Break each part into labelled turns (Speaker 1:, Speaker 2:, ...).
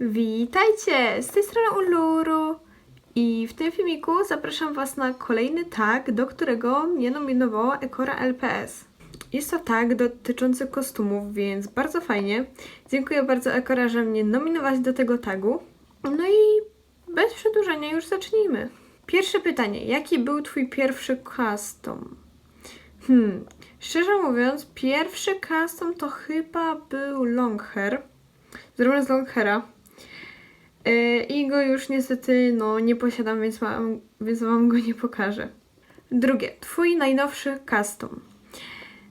Speaker 1: Witajcie! Z tej strony Uluru i w tym filmiku zapraszam Was na kolejny tag, do którego mnie nominowała Ekora LPS. Jest to tag dotyczący kostumów, więc bardzo fajnie. Dziękuję bardzo Ekora, że mnie nominować do tego tagu. No i bez przedłużenia już zacznijmy. Pierwsze pytanie. Jaki był Twój pierwszy custom? Hmm, szczerze mówiąc, pierwszy custom to chyba był long hair. Zrobiony z long haira. Yy, I go już niestety no, nie posiadam, więc, mam, więc wam go nie pokażę. Drugie, twój najnowszy custom.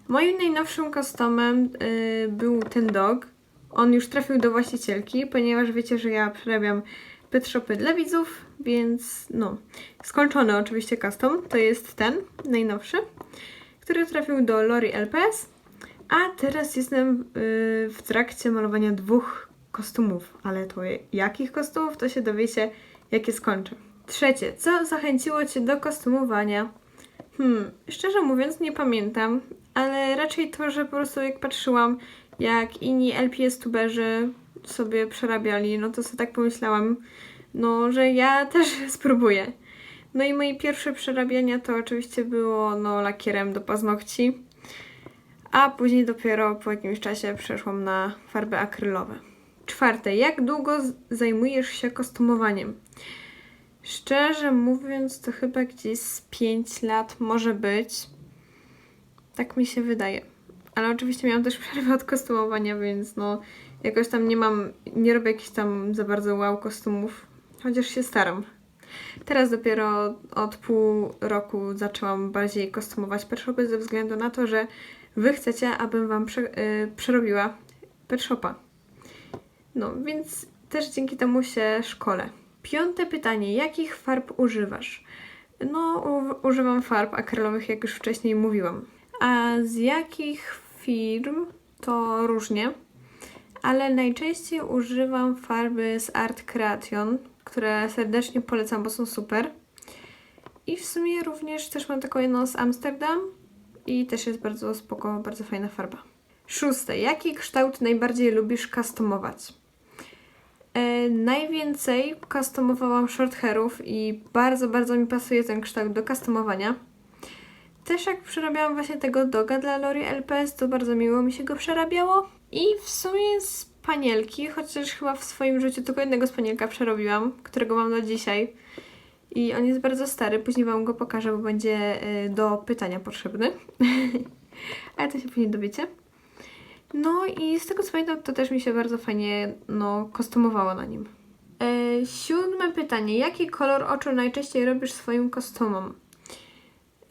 Speaker 1: Moim najnowszym customem yy, był ten dog. On już trafił do właścicielki, ponieważ wiecie, że ja przerabiam pet shopy dla widzów, więc no, skończony oczywiście custom. To jest ten, najnowszy, który trafił do Lori LPS. A teraz jestem yy, w trakcie malowania dwóch kostiumów, ale to jakich kostiumów, to się dowiecie, jak je skończę. Trzecie, co zachęciło Cię do kostiumowania? Hmm, szczerze mówiąc nie pamiętam, ale raczej to, że po prostu jak patrzyłam, jak inni LPS-tuberzy sobie przerabiali, no to sobie tak pomyślałam, no, że ja też spróbuję. No i moje pierwsze przerabiania to oczywiście było no lakierem do paznokci, a później dopiero po jakimś czasie przeszłam na farby akrylowe. Czwarte, jak długo zajmujesz się kostumowaniem? Szczerze mówiąc, to chyba gdzieś z 5 lat może być. Tak mi się wydaje. Ale oczywiście miałam też przerwę od kostumowania, więc no jakoś tam nie mam, nie robię jakichś tam za bardzo wow kostiumów, chociaż się staram. Teraz dopiero od pół roku zaczęłam bardziej kostumować pet ze względu na to, że wy chcecie, abym wam prze, y, przerobiła pet shopa. No, więc też dzięki temu się szkolę. Piąte pytanie. Jakich farb używasz? No, używam farb akrylowych, jak już wcześniej mówiłam. A z jakich firm? To różnie, ale najczęściej używam farby z Art Creation, które serdecznie polecam, bo są super. I w sumie również też mam taką jedną z Amsterdam i też jest bardzo spoko, bardzo fajna farba. Szóste. Jaki kształt najbardziej lubisz customować? E, najwięcej customowałam short hairów i bardzo, bardzo mi pasuje ten kształt do customowania. Też jak przerabiałam właśnie tego doga dla Lori LPS, to bardzo miło mi się go przerabiało. I w sumie z panielki, chociaż chyba w swoim życiu tylko jednego spanielka przerobiłam, którego mam do dzisiaj. I on jest bardzo stary, później Wam go pokażę, bo będzie y, do pytania potrzebny. Ale to się później dowiecie. No i z tego co pamiętam, to też mi się bardzo fajnie no, kostumowało na nim. E, siódme pytanie. Jaki kolor oczu najczęściej robisz swoim kostumom?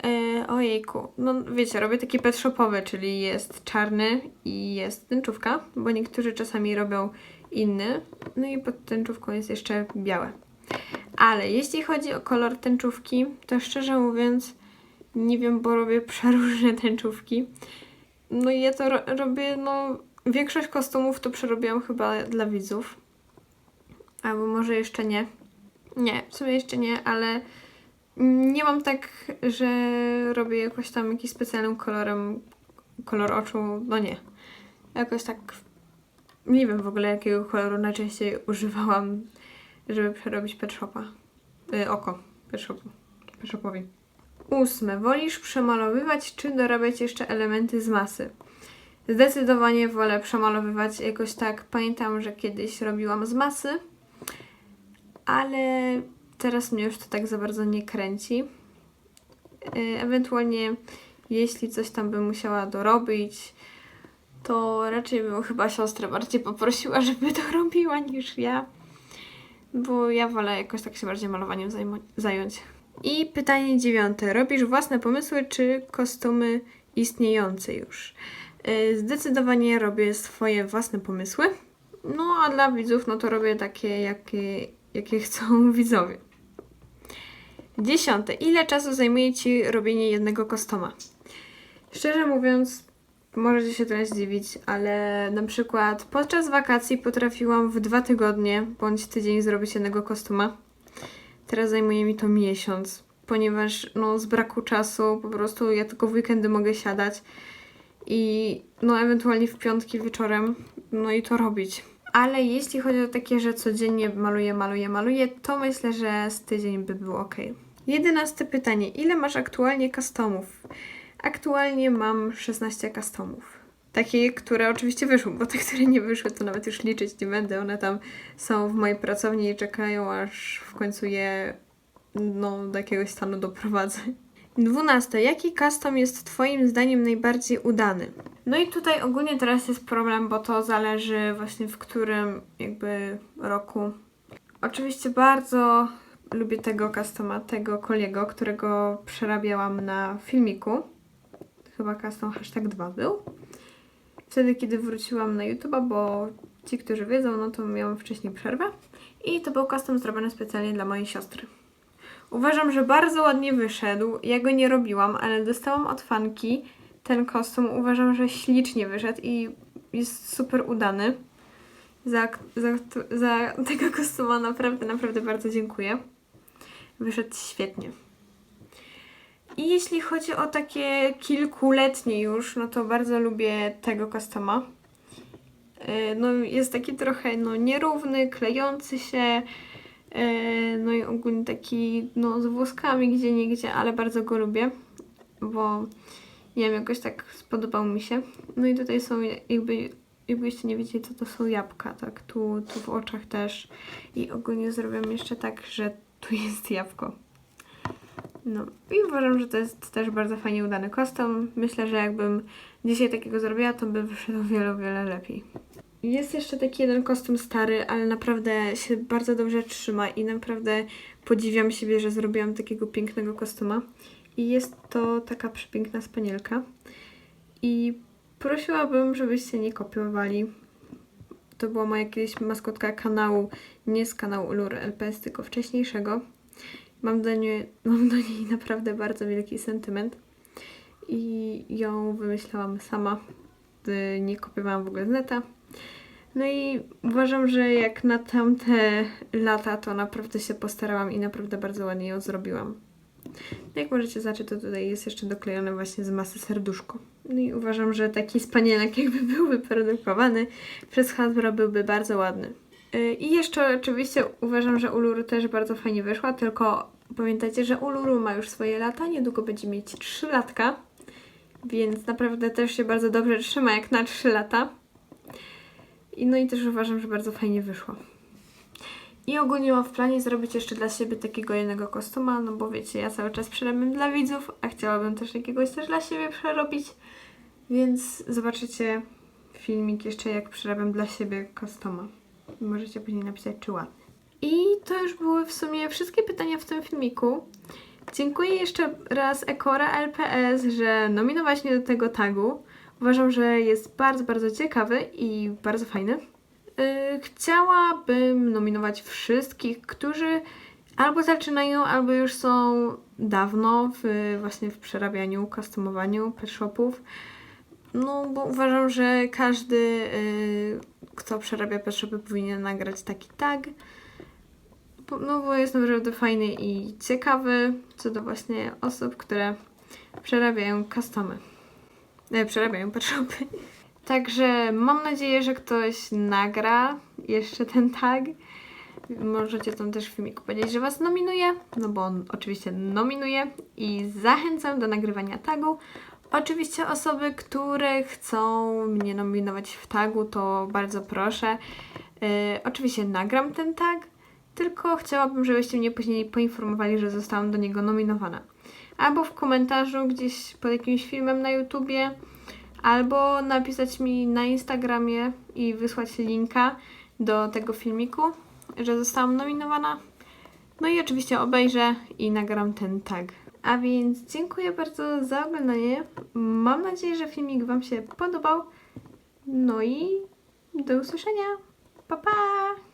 Speaker 1: E, ojejku, no wiecie, robię taki pet shopowy, czyli jest czarny i jest tęczówka, bo niektórzy czasami robią inny, no i pod tęczówką jest jeszcze białe. Ale jeśli chodzi o kolor tęczówki, to szczerze mówiąc nie wiem, bo robię przeróżne tęczówki. No i ja to ro- robię, no większość kostiumów to przerobiłam chyba dla widzów. Albo może jeszcze nie. Nie, w sumie jeszcze nie, ale nie mam tak, że robię jakoś tam jakiś specjalnym kolorem, kolor oczu, no nie. Jakoś tak, nie wiem w ogóle jakiego koloru najczęściej używałam, żeby przerobić pet shopa. Y, oko pet shopu, pet shopowi. Ósme. Wolisz przemalowywać czy dorabiać jeszcze elementy z masy? Zdecydowanie wolę przemalowywać jakoś tak. Pamiętam, że kiedyś robiłam z masy, ale teraz mnie już to tak za bardzo nie kręci. Yy, Ewentualnie, jeśli coś tam bym musiała dorobić, to raczej bym chyba siostrę bardziej poprosiła, żeby to robiła niż ja. Bo ja wolę jakoś tak się bardziej malowaniem zająć. I pytanie dziewiąte. Robisz własne pomysły czy kostiumy istniejące już? Yy, Zdecydowanie robię swoje własne pomysły. No a dla widzów no to robię takie, jakie, jakie chcą widzowie. Dziesiąte. Ile czasu zajmuje Ci robienie jednego kostoma? Szczerze mówiąc, możecie się trochę zdziwić, ale na przykład podczas wakacji potrafiłam w dwa tygodnie bądź tydzień zrobić jednego kostuma. Teraz zajmuje mi to miesiąc, ponieważ no, z braku czasu po prostu ja tylko w weekendy mogę siadać i no ewentualnie w piątki wieczorem no i to robić. ale jeśli chodzi o takie, że codziennie maluję, maluję, maluję, to myślę, że z tydzień by było ok. Jedenaste pytanie. Ile masz aktualnie customów? Aktualnie mam 16 customów. Takie, które oczywiście wyszły, bo te, które nie wyszły, to nawet już liczyć nie będę. One tam są w mojej pracowni i czekają, aż w końcu je no, do jakiegoś stanu doprowadzę. Dwunaste. Jaki custom jest Twoim zdaniem najbardziej udany? No i tutaj ogólnie teraz jest problem, bo to zależy właśnie w którym jakby roku. Oczywiście bardzo lubię tego customa, tego koliego, którego przerabiałam na filmiku. Chyba custom hashtag 2 był. Wtedy, kiedy wróciłam na YouTube'a, bo ci, którzy wiedzą, no to miałam wcześniej przerwę. I to był custom zrobiony specjalnie dla mojej siostry. Uważam, że bardzo ładnie wyszedł. Ja go nie robiłam, ale dostałam od fanki ten kostium. Uważam, że ślicznie wyszedł i jest super udany. Za, za, za tego kostiuma naprawdę, naprawdę bardzo dziękuję. Wyszedł świetnie. I jeśli chodzi o takie kilkuletnie już, no to bardzo lubię tego kostoma. Yy, No jest taki trochę no, nierówny, klejący się, yy, no i ogólnie taki no, z włoskami gdzie niegdzie, ale bardzo go lubię, bo nie wiem, jakoś tak spodobał mi się. No i tutaj są jakby, jakbyście nie wiedzieli, co to są jabłka, tak, tu, tu w oczach też i ogólnie zrobiłam jeszcze tak, że tu jest jabłko. No i uważam, że to jest też bardzo fajnie udany custom. Myślę, że jakbym dzisiaj takiego zrobiła, to by wyszedł wiele, wiele lepiej. Jest jeszcze taki jeden kostium stary, ale naprawdę się bardzo dobrze trzyma i naprawdę podziwiam siebie, że zrobiłam takiego pięknego kostuma. I jest to taka przepiękna spanielka. I prosiłabym, żebyście nie kopiowali. To była moja kiedyś maskotka kanału, nie z kanału Ulur LPS, tylko wcześniejszego. Mam do, niej, mam do niej naprawdę bardzo wielki sentyment i ją wymyślałam sama. Y, Nie kopiowałam w ogóle z neta. No i uważam, że jak na tamte lata, to naprawdę się postarałam i naprawdę bardzo ładnie ją zrobiłam. No Jak możecie zobaczyć, to tutaj jest jeszcze doklejone właśnie z masy serduszko. No i uważam, że taki spanielek jakby był wyprodukowany przez Hasbro byłby bardzo ładny. Yy, I jeszcze oczywiście uważam, że Uluru też bardzo fajnie wyszła, tylko pamiętajcie, że Uluru ma już swoje lata, niedługo będzie mieć 3 latka, więc naprawdę też się bardzo dobrze trzyma jak na 3 lata. I no i też uważam, że bardzo fajnie wyszło. I ogólnie mam w planie zrobić jeszcze dla siebie takiego jednego kostuma, no bo wiecie, ja cały czas przerabiam dla widzów, a chciałabym też jakiegoś też dla siebie przerobić, więc zobaczycie filmik jeszcze jak przerabiam dla siebie kostuma. Możecie później napisać, czy ładny. I to już były w sumie wszystkie pytania w tym filmiku. Dziękuję jeszcze raz Ekora LPS, że nominować mnie do tego tagu. Uważam, że jest bardzo, bardzo ciekawy i bardzo fajny. Yy, chciałabym nominować wszystkich, którzy albo zaczynają, albo już są dawno w, właśnie w przerabianiu, customowaniu pet shopów. No, bo uważam, że każdy, yy, kto przerabia pet shopy, powinien nagrać taki tag. No, bo jest naprawdę fajny i ciekawy co do właśnie osób, które przerabiają customy. E, przerabiają pet shopy. Także mam nadzieję, że ktoś nagra jeszcze ten tag. Możecie tam też w filmiku powiedzieć, że Was nominuje, no bo on oczywiście nominuje i zachęcam do nagrywania tagu. Oczywiście osoby, które chcą mnie nominować w tagu, to bardzo proszę. Yy, oczywiście nagram ten tag, tylko chciałabym, żebyście mnie później poinformowali, że zostałam do niego nominowana. Albo w komentarzu gdzieś pod jakimś filmem na YouTubie, albo napisać mi na Instagramie i wysłać linka do tego filmiku, że zostałam nominowana. No i oczywiście obejrzę i nagram ten tag. A więc dziękuję bardzo za oglądanie. Mam nadzieję, że filmik Wam się podobał. No i do usłyszenia. Pa pa!